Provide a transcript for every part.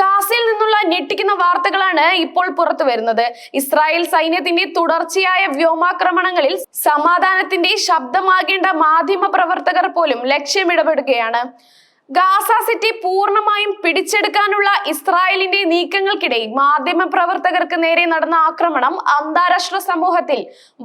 ഗാസയിൽ നിന്നുള്ള ഞെട്ടിക്കുന്ന വാർത്തകളാണ് ഇപ്പോൾ പുറത്തു വരുന്നത്. ഇസ്രായേൽ സൈന്യത്തിന്റെ തുടർച്ചയായ വ്യോമാക്രമണങ്ങളിൽ സമാധാനത്തിന്റെ ശബ്ദമാകേണ്ട മാധ്യമ പ്രവർത്തകർ പോലും ലക്ഷ്യമിടപെടുകയാണ്. ഗാസ സിറ്റി പൂർണമായും പിടിച്ചെടുക്കാനുള്ള ഇസ്രായേലിന്റെ നീക്കങ്ങൾക്കിടെ മാധ്യമ പ്രവർത്തകർക്ക് നേരെ നടന്ന ആക്രമണം അന്താരാഷ്ട്ര സമൂഹത്തിൽ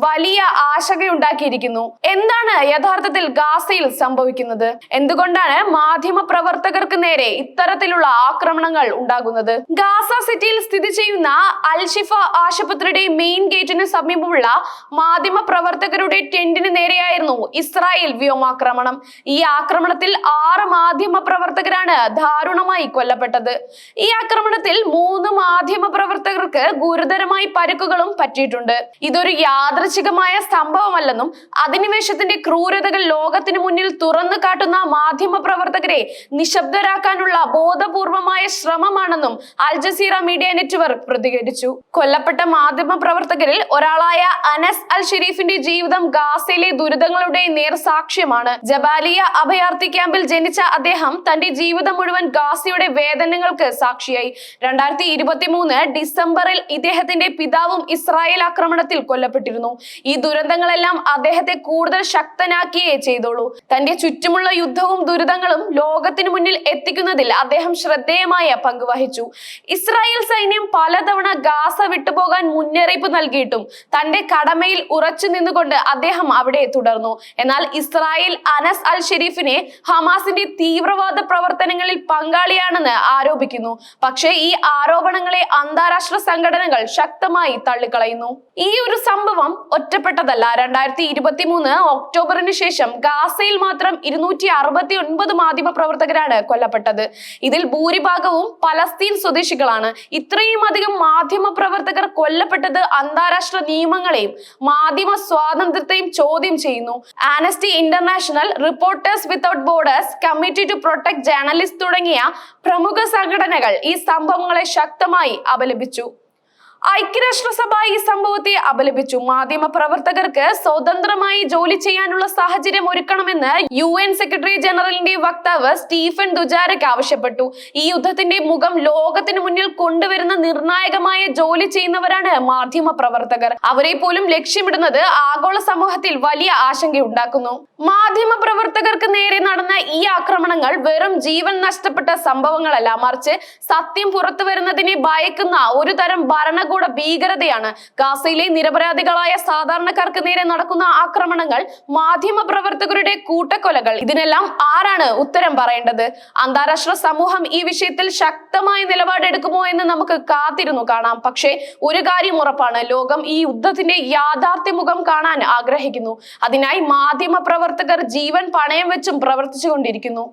വലിയ ആശങ്കയുണ്ടാക്കിയിരിക്കുന്നു. എന്താണ് യഥാർത്ഥത്തിൽ ഗാസയിൽ സംഭവിക്കുന്നത്? എന്തുകൊണ്ടാണ് മാധ്യമ പ്രവർത്തകർക്ക് നേരെ ഇത്തരത്തിലുള്ള ആക്രമണങ്ങൾ ഉണ്ടാകുന്നത്? ഗാസ സിറ്റിയിൽ സ്ഥിതി ചെയ്യുന്ന അൽഷിഫ ആശുപത്രിയുടെ മെയിൻ ഗേറ്റിന് സമീപമുള്ള മാധ്യമ പ്രവർത്തകരുടെ ടെന്റിന് നേരെയായിരുന്നു ഇസ്രായേൽ വ്യോമാക്രമണം. ഈ ആക്രമണത്തിൽ ആറ് മാധ്യമ പ്രവർത്തകരാണ് ദാരുണമായി കൊല്ലപ്പെട്ടത്. ഈ ആക്രമണത്തിൽ മൂന്ന് മാധ്യമ പ്രവർത്തകർക്ക് ഗുരുതരമായി പരുക്കുകളും പറ്റിയിട്ടുണ്ട്. ഇതൊരു യാദൃശികമായ സംഭവമല്ലെന്നും അധിനിവേശത്തിന്റെ ക്രൂരതകൾ ലോകത്തിന് മുന്നിൽ തുറന്നു കാട്ടുന്ന മാധ്യമ പ്രവർത്തകരെ നിശബ്ദരാക്കാനുള്ള ബോധപൂർവമായ ശ്രമമാണെന്നും അൽ ജസീറ മീഡിയ നെറ്റ്വർക്ക് പ്രതികരിച്ചു. കൊല്ലപ്പെട്ട മാധ്യമ പ്രവർത്തകരിൽ ഒരാളായ അനസ് അൽ ഷെരീഫിന്റെ ജീവിതം ഗാസയിലെ ദുരിതങ്ങളുടെ നേർസാക്ഷ്യമാണ്. ജബാലിയ അഭയാർത്ഥി ക്യാമ്പിൽ ജനിച്ച അദ്ദേഹം തന്റെ ജീവിതം മുഴുവൻ ഗാസിയുടെ വേദനകൾക്ക് സാക്ഷിയായി. രണ്ടായിരത്തി ഇരുപത്തി മൂന്ന് ഡിസംബറിൽ ഇദ്ദേഹത്തിന്റെ പിതാവും ഇസ്രായേൽ ആക്രമണത്തിൽ കൊല്ലപ്പെട്ടിരുന്നു. ഈ ദുരന്തങ്ങളെല്ലാം അദ്ദേഹത്തെ കൂടുതൽ ശക്തനാക്കിയേ ചെയ്തോളൂ. തന്റെ ചുറ്റുമുള്ള യുദ്ധവും ദുരിതങ്ങളും ലോകത്തിനു മുന്നിൽ എത്തിക്കുന്നതിൽ അദ്ദേഹം ശ്രദ്ധേയമായ പങ്കുവഹിച്ചു ഇസ്രായേൽ സൈന്യം പലതവണ ഗാസ വിട്ടുപോകാൻ മുന്നറിയിപ്പ് നൽകിയിട്ടും തന്റെ കടമയിൽ ഉറച്ചു നിന്നുകൊണ്ട് അദ്ദേഹം അവിടെ തുടർന്നു. എന്നാൽ ഇസ്രായേൽ അനസ് അൽ ഷെരീഫിനെ ഹമാസിന്റെ തീവ്രവാദ പ്രവർത്തനങ്ങളിൽ പങ്കാളിയാണെന്ന് ആരോപിക്കുന്നു. പക്ഷേ ഈ ആരോപണങ്ങളെ അന്താരാഷ്ട്ര സംഘടനകൾ ശക്തമായി തള്ളിക്കളയുന്നു. ഈ ഒരു സംഭവം ഒറ്റപ്പെട്ടതല്ല. രണ്ടായിരത്തി ഇരുപത്തി മൂന്ന് ഒക്ടോബറിന് ശേഷം ഗാസയിൽ മാത്രം ഇരുന്നൂറ്റി അറുപത്തി ഒൻപത് മാധ്യമ പ്രവർത്തകരാണ് കൊല്ലപ്പെട്ടത്. ഇതിൽ ഭൂരിഭാഗവും പലസ്തീൻ സ്വദേശികളാണ്. ഇത്രയും അധികം മാധ്യമ പ്രവർത്തകർ കൊല്ലപ്പെട്ടത് അന്താരാഷ്ട്ര നിയമങ്ങളെയും മാധ്യമ സ്വാതന്ത്ര്യത്തെയും ചോദ്യം ചെയ്യുന്നു. Amnesty international reporters without borders committee to protect journalist തുടങ്ങിയ പ്രമുഖ സംഘടനകൾ ഈ സംഭവങ്ങളെ ശക്തമായി അപലപിച്ചു. ഐക്യരാഷ്ട്രസഭ ഈ സംഭവത്തെ അപലപിച്ചു. മാധ്യമ പ്രവർത്തകർക്ക് സ്വതന്ത്രമായി ജോലി ചെയ്യാനുള്ള സാഹചര്യം ഒരുക്കണമെന്ന് യു എൻ സെക്രട്ടറി ജനറലിന്റെ വക്താവ് സ്റ്റീഫൻ ദുജാരക് ആവശ്യപ്പെട്ടു. ഈ യുദ്ധത്തിന്റെ മുഖം ലോകത്തിന് മുന്നിൽ കൊണ്ടുവരുന്ന നിർണായകമായ ജോലി ചെയ്യുന്നവരാണ് മാധ്യമ പ്രവർത്തകർ. അവരെ പോലും ലക്ഷ്യമിടുന്നത് ആഗോള സമൂഹത്തിൽ വലിയ ആശങ്കയുണ്ടാക്കുന്നു. മാധ്യമ പ്രവർത്തകർക്ക് നേരെ നടന്ന ഈ ആക്രമണങ്ങൾ വെറും ജീവൻ നഷ്ടപ്പെട്ട സംഭവങ്ങളല്ല. മറിച്ച് സത്യം പുറത്തു വരുന്നതിനെ ഭയക്കുന്ന ഒരു തരം ഭരണകൂട ഭീകരതയാണ്. ഗാസയിലെ നിരപരാധികളായ സാധാരണക്കാർക്ക് നേരെ നടക്കുന്ന ആക്രമണങ്ങൾ മാധ്യമ പ്രവർത്തകരുടെ കൂട്ടക്കൊലകൾ ഇതിനെല്ലാം ആരാണ് ഉത്തരം പറയേണ്ടത്? അന്താരാഷ്ട്ര സമൂഹം ഈ വിഷയത്തിൽ ശക്തമായ നിലപാടെടുക്കുമോ എന്ന് നമുക്ക് കാത്തിരുന്നു കാണാം. പക്ഷേ ഒരു കാര്യം ഉറപ്പാണ്. ലോകം ഈ യുദ്ധത്തിന്റെ യാഥാർത്ഥ്യ മുഖം കാണാൻ ആഗ്രഹിക്കുന്നു. അതിനായി മാധ്യമ പ്രവർത്തകർ ജീവൻ പണയം വെച്ചും പ്രവർത്തിച്ചുകൊണ്ടിരിക്കുന്നു.